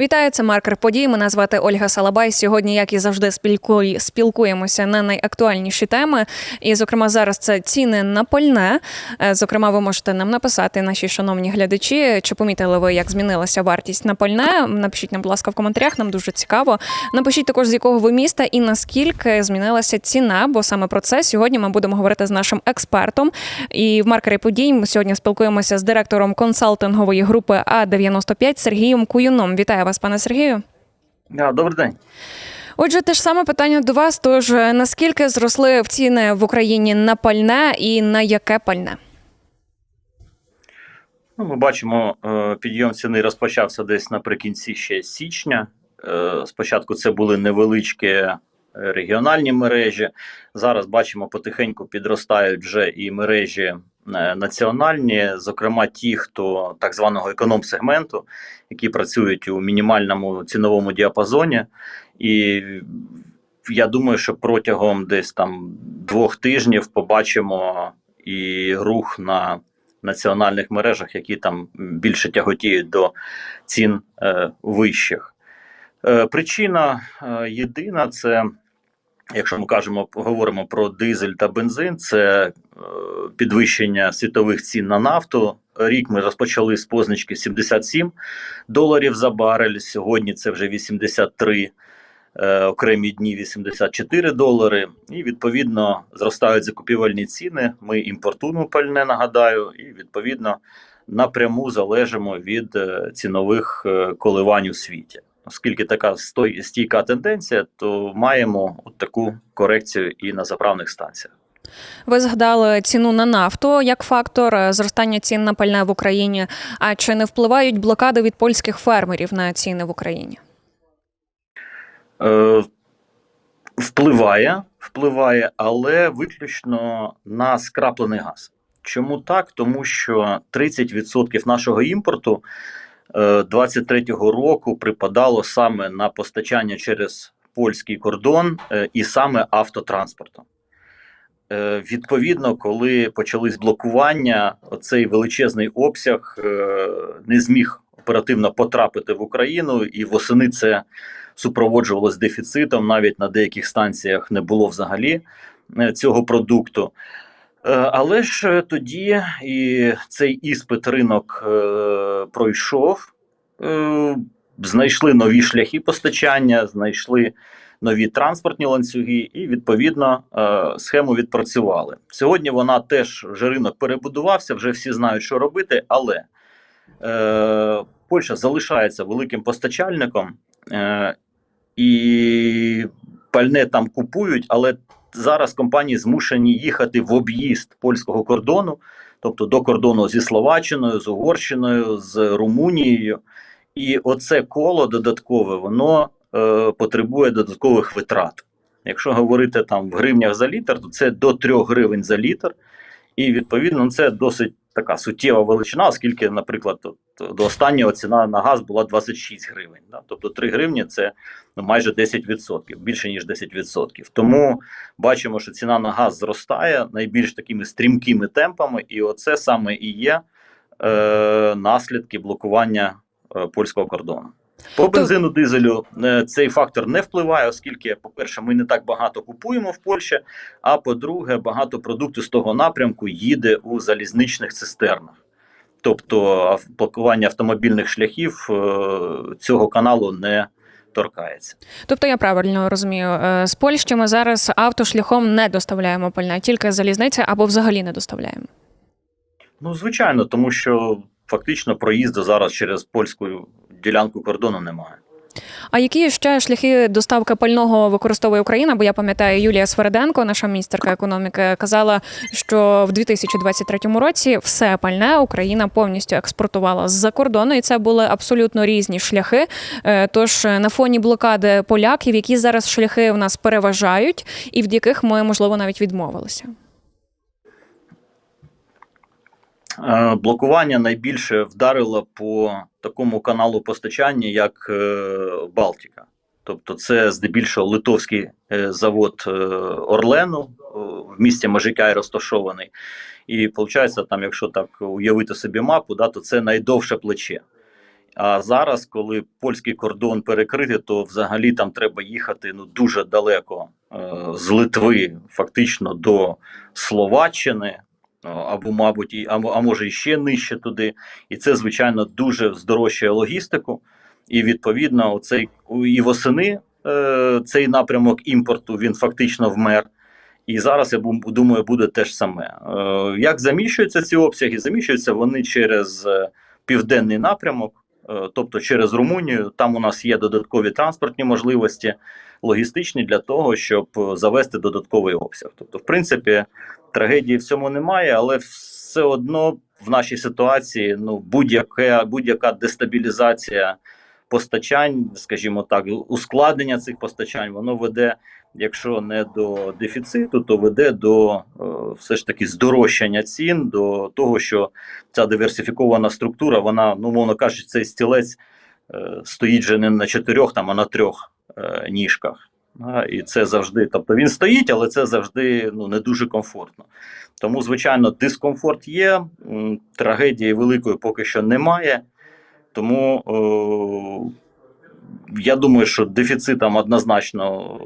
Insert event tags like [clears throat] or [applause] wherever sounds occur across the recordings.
Вітаю, це маркер подій. Мене звати Ольга Салабай. Сьогодні, як і завжди, спілкуємося на найактуальніші теми. І, зокрема, зараз це ціни на пальне. Е, Зокрема, ви можете нам написати, наші шановні глядачі, чи помітили ви, як змінилася вартість на пальне. Напишіть нам, будь ласка, в коментарях. Нам дуже цікаво. Напишіть також, з якого ви міста і наскільки змінилася ціна, бо саме про це сьогодні ми будемо говорити з нашим експертом. І в маркері подій ми сьогодні спілкуємося з директором консалтингової групи А 95 Сергієм Куюном. Вітаю вас, пане Сергію. Да, добрий день. Отже, те ж саме питання до вас. Тож е, наскільки зросли в ціни в Україні на пальне і на яке пальне? Ну, ми бачимо, е, підйом ціни розпочався десь наприкінці ще січня. Е, Спочатку це були невеличкі регіональні мережі. Зараз бачимо, потихеньку підростають вже і мережі національні, зокрема ті, хто так званого економ-сегменту, які працюють у мінімальному ціновому діапазоні. І я думаю, що протягом десь там двох тижнів побачимо і рух на національних мережах, які там більше тяготіють до цін е, вищих. Е, причина е, єдина це, якщо ми кажемо, говоримо про дизель та бензин, це е, підвищення світових цін на нафту. Рік ми розпочали з позначки 77 доларів за барель. Сьогодні це вже 83 е, окремі дні 84 долари. І відповідно зростають закупівельні ціни. Ми імпортуємо пальне, нагадаю, і відповідно напряму залежимо від е, цінових коливань у світі. Оскільки така стійка тенденція, то маємо от таку корекцію і на заправних станціях. Ви згадали ціну на нафту як фактор зростання цін на пальне в Україні. А чи не впливають блокади від польських фермерів на ціни в Україні? Е, впливає, впливає, але виключно на скраплений газ. Чому так? Тому що 30% нашого імпорту 23-го року припадало саме на постачання через польський кордон е, і саме автотранспортом. Е, Відповідно, коли почались блокування, цей величезний обсяг е, не зміг оперативно потрапити в Україну, і восени це супроводжувалось дефіцитом. Навіть на деяких станціях не було взагалі е, цього продукту. Е, Але ж е, тоді і цей іспит ринок е, пройшов, знайшли нові шляхи постачання, знайшли нові транспортні ланцюги, і відповідно схему відпрацювали. Сьогодні вона теж вже ринок перебудувався, вже всі знають, що робити, але Польща залишається великим постачальником. І пальне там купують, але зараз компанії змушені їхати в об'їзд польського кордону, тобто до кордону зі Словаччиною, з Угорщиною, з Румунією. І оце коло додаткове, воно е, потребує додаткових витрат. Якщо говорити там в гривнях за літр, то це до 3 гривень за літр. І відповідно ну, це досить така суттєва величина, оскільки, наприклад, до останнього ціна на газ була 26 гривень. Да? Тобто 3 гривні це ну, майже 10%, більше ніж 10%. Тому бачимо, що ціна на газ зростає найбільш такими стрімкими темпами, і оце саме і є е, наслідки блокування е, польського кордону. По бензину дизелю е, цей фактор не впливає, оскільки, по-перше, ми не так багато купуємо в Польщі. А по-друге, багато продукту з того напрямку їде у залізничних цистернах. Тобто блокування автомобільних шляхів е, цього каналу не торкається. Тобто я правильно розумію, е, з Польщі ми зараз автошляхом не доставляємо пальне, тільки залізниця або взагалі не доставляємо. Ну, звичайно, тому що фактично проїзду зараз через польську ділянку кордону немає. А які ще шляхи доставки пального використовує Україна? Бо я пам'ятаю, Юлія Свериденко, наша міністерка економіки, казала, що в 2023 році все пальне Україна повністю експортувала з-за кордону, і це були абсолютно різні шляхи. Е, Тож е, на фоні блокади поляків, які зараз шляхи в нас переважають, і від яких ми можливо навіть відмовилися. Е, Блокування найбільше вдарило по такому каналу постачання, як е, Балтіка. Тобто, це здебільшого литовський е, завод е, Орлену е, в місті Можикай розташований. І виходить, там, якщо так уявити собі мапу, да, то це найдовше плече. А зараз, коли польський кордон перекритий, то взагалі там треба їхати ну дуже далеко е, з Литви, фактично до Словаччини, е, або, мабуть, і, або, а може і ще нижче туди. І це, звичайно, дуже здорожчує логістику. І відповідно, оцей і восени е, цей напрямок імпорту він фактично вмер. І зараз я думаю, буде те ж саме. Е, Як заміщуються ці обсяги? Заміщуються вони через е, південний напрямок, е, тобто через Румунію. Там у нас є додаткові транспортні можливості, логістичні для того, щоб е, завести додатковий обсяг. Тобто, в принципі, трагедії в цьому немає, але все одно в нашій ситуації ну, будь-яка, будь-яка дестабілізація постачань, скажімо так, ускладнення цих постачань, воно веде, якщо не до дефіциту, то веде до е, все ж таки здорожчання цін, до того, що ця диверсифікована структура, вона, ну мовно кажучи, цей стілець е, стоїть вже не на чотирьох, там, а на трьох е, ніжках. І це завжди, тобто він стоїть, але це завжди ну, не дуже комфортно. Тому, звичайно, дискомфорт є, трагедії великої поки що немає. Тому о, я думаю, що дефіцитом однозначно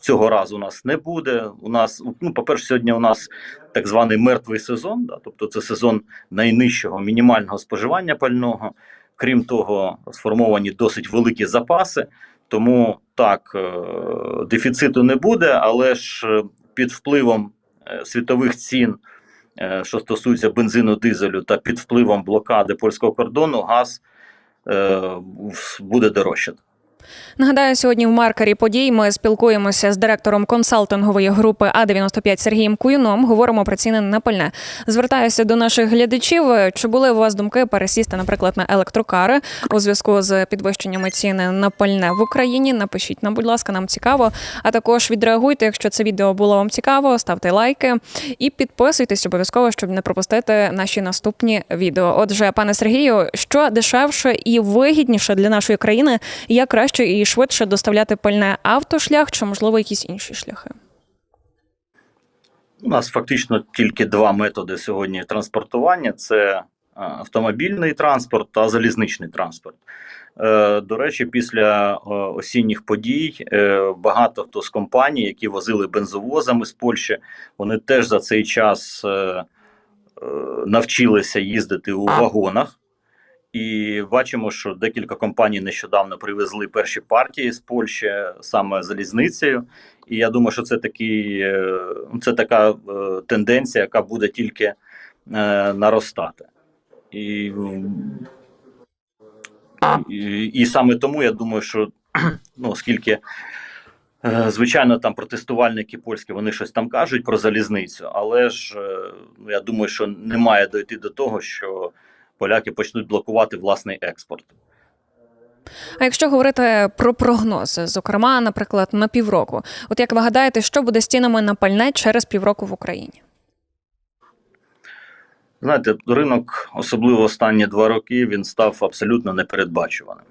цього разу у нас не буде. У нас, ну, по-перше, сьогодні у нас так званий мертвий сезон, да, тобто це сезон найнижчого мінімального споживання пального. Крім того, сформовані досить великі запаси. Тому так, е, дефіциту не буде, але ж е, під впливом е, світових цін, що стосується бензину, дизелю, та під впливом блокади польського кордону, газ буде дорожчати. Нагадаю, сьогодні в маркері подій ми спілкуємося з директором консалтингової групи А95 Сергієм Куюном. Говоримо про ціни на пальне. Звертаюся до наших глядачів. Чи були у вас думки пересісти, наприклад, на електрокари у зв'язку з підвищеннями ціни на пальне в Україні? Напишіть нам, будь ласка, нам цікаво. А також відреагуйте, якщо це відео було вам цікаво, ставте лайки і підписуйтесь обов'язково, щоб не пропустити наші наступні відео. Отже, пане Сергію, що дешевше і вигідніше для нашої країни, як краще і швидше доставляти пальне автошлях чи можливо якісь інші шляхи? У нас фактично тільки два методи сьогодні транспортування: це е, автомобільний транспорт та залізничний транспорт. Е, До речі, після е, осінніх подій багато хто з компаній, які возили бензовозами з Польщі, вони теж за цей час навчилися їздити у вагонах. І бачимо, що декілька компаній нещодавно привезли перші партії з Польщі саме залізницею. І я думаю, що це такий, е, це така е, тенденція, яка буде тільки е, наростати. І, і, і саме тому я думаю, що ну, оскільки, звичайно, там протестувальники польські вони щось там кажуть про залізницю, але ж е, ну, я думаю, що не має дойти до того, що поляки почнуть блокувати власний експорт. А якщо говорити про прогнози, зокрема, наприклад, на півроку, от як ви гадаєте, що буде з цінами на пальне через півроку в Україні? Знаєте, ринок, особливо останні два роки, він став абсолютно непередбачуваним.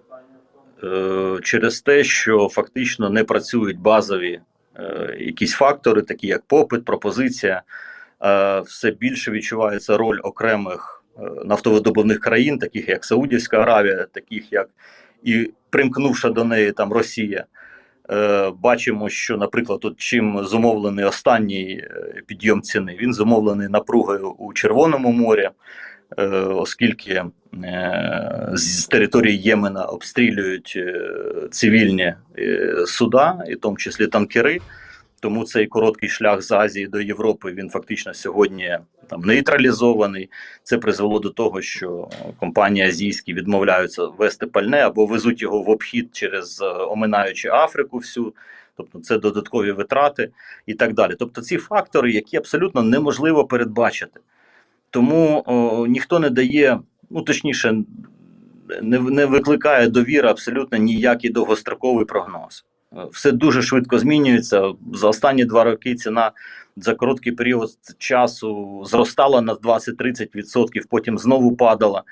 Е, через те, що фактично не працюють базові е, якісь фактори, такі як попит, пропозиція, е, все більше відчувається роль окремих нафтовидобувних країн, таких як Саудівська Аравія, таких як і примкнувша до неї там Росія. Е, бачимо, що, наприклад, от чим зумовлений останній е, підйом ціни, він зумовлений напругою у Червоному морі, е, оскільки з території Ємена обстрілюють цивільні суда, і в тому числі танкери. Тому цей короткий шлях з Азії до Європи він фактично сьогодні там нейтралізований. Це призвело до того, що компанії азійські відмовляються вести пальне або везуть його в обхід через е, оминаючи Африку всю. Тобто це додаткові витрати і так далі. Тобто ці фактори, які абсолютно неможливо передбачити. Тому о, ніхто не дає, ну точніше, не, не викликає довіри абсолютно ніякий довгостроковий прогноз. Все дуже швидко змінюється. За останні два роки ціна за короткий період часу зростала на 20-30%, потім знову падала.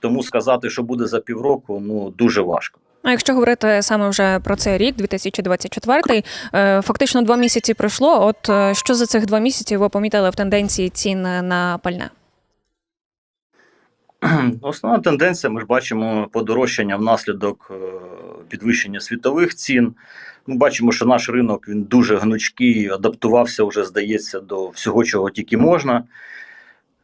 Тому сказати, що буде за півроку, ну дуже важко. А якщо говорити саме вже про цей рік, 2024, е, фактично два місяці пройшло. От е, що за цих два місяці ви помітили в тенденції цін на пальне? [clears throat] Основна тенденція, ми ж бачимо подорожчання внаслідок е, підвищення світових цін. Ми бачимо, що наш ринок він дуже гнучкий, адаптувався вже, здається, до всього, чого тільки можна.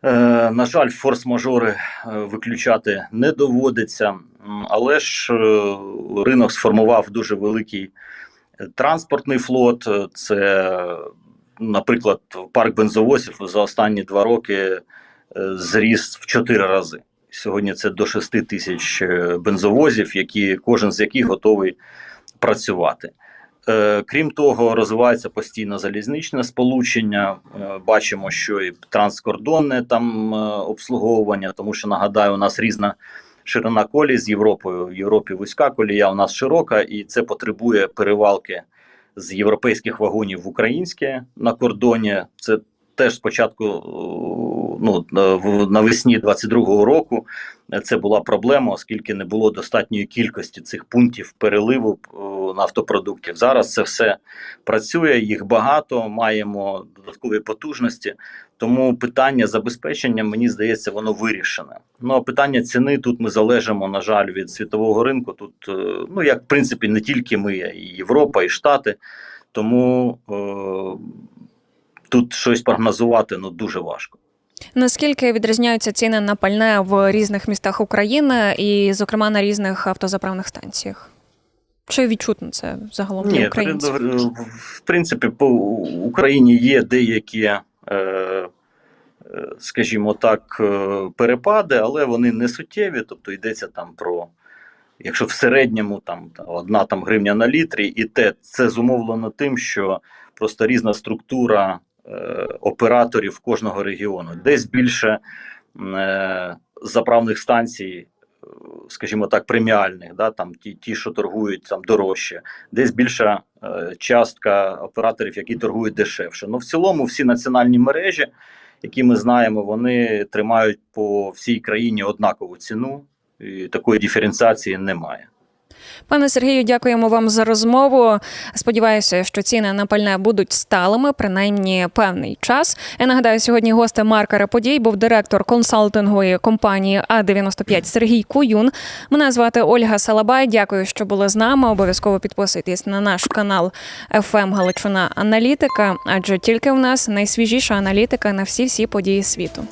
Е, На жаль, форс-мажори е, виключати не доводиться, але ж ринок сформував дуже великий транспортний флот. Це, наприклад, парк бензовозів за останні два роки зріс в чотири рази. Сьогодні це до 6 тисяч е, бензовозів, які кожен з яких готовий працювати. Е, Крім того, розвивається постійно залізничне сполучення. Е, Бачимо, що і транскордонне там обслуговування, тому що нагадаю, у нас різна ширина колій з Європою. В Європі вузька колія, у нас широка, і це потребує перевалки з європейських вагонів в українське на кордоні. Це теж спочатку ну, в- навесні 22-го року е, це була проблема, оскільки не було достатньої кількості цих пунктів переливу е, нафтопродуктів. Зараз це все працює, їх багато, маємо додаткові потужності. Тому питання забезпечення, мені здається, воно вирішене. Ну а питання ціни тут ми залежимо, на жаль, від світового ринку. Тут, е, ну як в принципі, не тільки ми, і Європа, і Штати. Тому е, тут щось прогнозувати ну дуже важко. Наскільки відрізняються ціни на пальне в різних містах України і, зокрема, на різних автозаправних станціях? Чи відчутно це загалом для Ні, українців? при- в принципі, по Україні є деякі, е, е, скажімо так, е, перепади, але вони не суттєві. Тобто йдеться там про, якщо в середньому там одна там гривня на літрі, і те це зумовлено тим, що просто різна структура е, операторів кожного регіону. Десь більше е, заправних станцій. е, Скажімо так, преміальних, да, там ті, ті, що торгують там дорожче, десь більша е, частка операторів, які торгують дешевше. Ну, в цілому, всі національні мережі, які ми знаємо, вони тримають по всій країні однакову ціну, і такої диференціації немає. Пане Сергію, дякуємо вам за розмову. Сподіваюся, що ціни на пальне будуть сталими, принаймні певний час. Я нагадаю, сьогодні гостем Марка Раподій був директор консалтингової компанії А95 Сергій Куюн. Мене звати Ольга Салабай. Дякую, що були з нами. Обов'язково підписуйтесь на наш канал FM Галичина Аналітика, адже тільки в нас найсвіжіша аналітика на всі всі події світу.